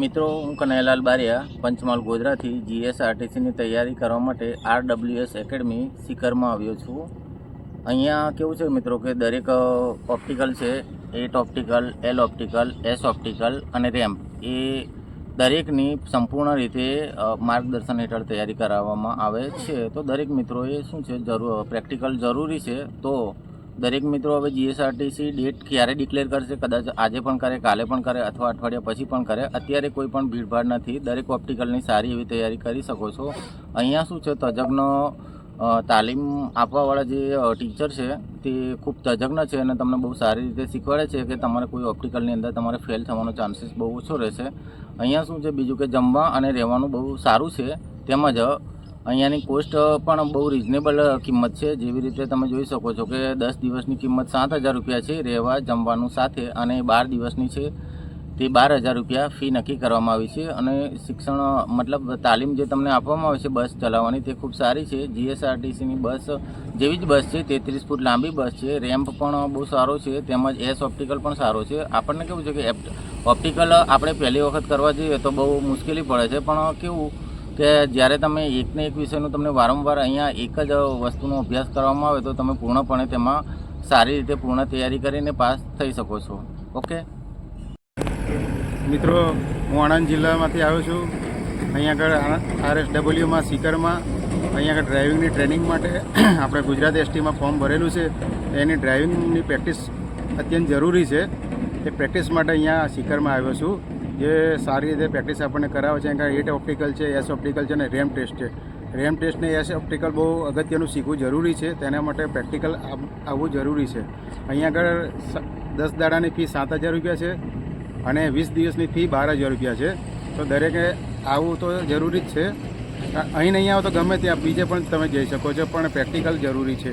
મિત્રો, હું કનૈયાલાલ બારિયા, પંચમહાલ ગોધરાથી જીએસઆરટીસીની તૈયારી કરવા માટે આરડબ્લ્યુએસ એકેડમી સિકરમાં આવ્યો છું. અહીંયા કેવું છે મિત્રો કે દરેક ઓપ્ટિકલ છે at optical L optical S optical અને રેમ્પ એ દરેકની સંપૂર્ણ રીતે માર્ગદર્શન હેઠળ તૈયારી કરાવવામાં આવે છે. તો દરેક મિત્રોએ શું છે, જરૂર, પ્રેક્ટિકલ જરૂરી છે, તો દરેક મિત્રો હવે જીએસઆરટીસી ડેટ ક્યારે ડિક્લેર કરશે? કદાચ આજે પણ કરે, કાલે પણ કરે અથવા અઠવાડિયા પછી પણ કરે. અત્યારે કોઈ પણ ભીડભાડ નથી. દરેક ઓપ્ટિકલની સારી એવી તૈયારી કરી શકો છો. અહીંયા શું છે? તજજ્ઞ તાલીમ આપવાવાળા જે ટીચર છે, તે ખૂબ તજજ્ઞ છે અને તમને બહુ સારી રીતે શીખવાડે છે કે તમારે કોઈ ઓપ્ટિકલની અંદર તમારે ફેલ થવાનો ચાન્સીસ બહુ ઓછો રહેશે. અહીંયા શું છે? બીજું કે જમવા અને રહેવાનું બહુ સારું છે. તેમજ અહીંયાની કોસ્ટ પણ બહુ રિઝનેબલ કિંમત છે. જેવી રીતે તમે જોઈ શકો છો કે દસ દિવસની કિંમત સાત હજાર રૂપિયા છે રહેવા, જમવાનું સાથે અને બાર દિવસની છે તે બાર હજાર રૂપિયા ફી નક્કી કરવામાં આવી છે. અને શિક્ષણ, મતલબ તાલીમ જે તમને આપવામાં આવે છે બસ ચલાવવાની તે ખૂબ સારી છે. જીએસઆરટીસીની બસ જેવી જ બસ છે, તેત્રીસ ફૂટ લાંબી બસ છે. રેમ્પ પણ બહુ સારો છે, તેમજ એસ ઓપ્ટિકલ પણ સારો છે. આપણને કેવું છે કે ઓપ્ટિકલ આપણે પહેલી વખત કરવા જઈએ તો બહુ મુશ્કેલી પડે છે, પણ કેવું કે જ્યારે તમે એકને એક વિષયનું તમને વારંવાર અહીંયા એક જ વસ્તુનો અભ્યાસ કરવામાં આવે તો તમે પૂર્ણપણે તેમાં સારી રીતે પૂર્ણ તૈયારી કરીને પાસ થઈ શકો છો. ઓકે? મિત્રો, હું આણંદ જિલ્લામાંથી આવ્યો છું. અહીંયા આગળ આરએસડબલ્યુમાં, સિકરમાં, અહીંયા આગળ ડ્રાઇવિંગની ટ્રેનિંગ માટે આપણે ગુજરાત એસટીમાં ફોર્મ ભરેલું છે. એની ડ્રાઇવિંગની પ્રેક્ટિસ અત્યંત જરૂરી છે. એ પ્રેક્ટિસ માટે અહીંયા સિકરમાં આવ્યો છું. જે સારી રીતે પ્રેક્ટિસ આપણને કરાવે છે, કારણ એટ ઓપ્ટિકલ છે, એસ ઓપ્ટિકલ છે અને રેમ ટેસ્ટ છે. રેમ ટેસ્ટ ને એસ ઓપ્ટિકલ બહુ અગત્યનું શીખવું જરૂરી છે, તેના માટે પ્રેક્ટિકલ આવવું જરૂરી છે. અહીંયા આગળ દસ દાડાની ફી સાત હજાર રૂપિયા છે અને વીસ દિવસની ફી બાર હજાર રૂપિયા છે. તો દરેકે આવવું તો જરૂરી જ છે. અહીં નહીં આવો તો ગમે ત્યાં, બીજે પણ તમે જઈ શકો છો, પણ પ્રેક્ટિકલ જરૂરી છે.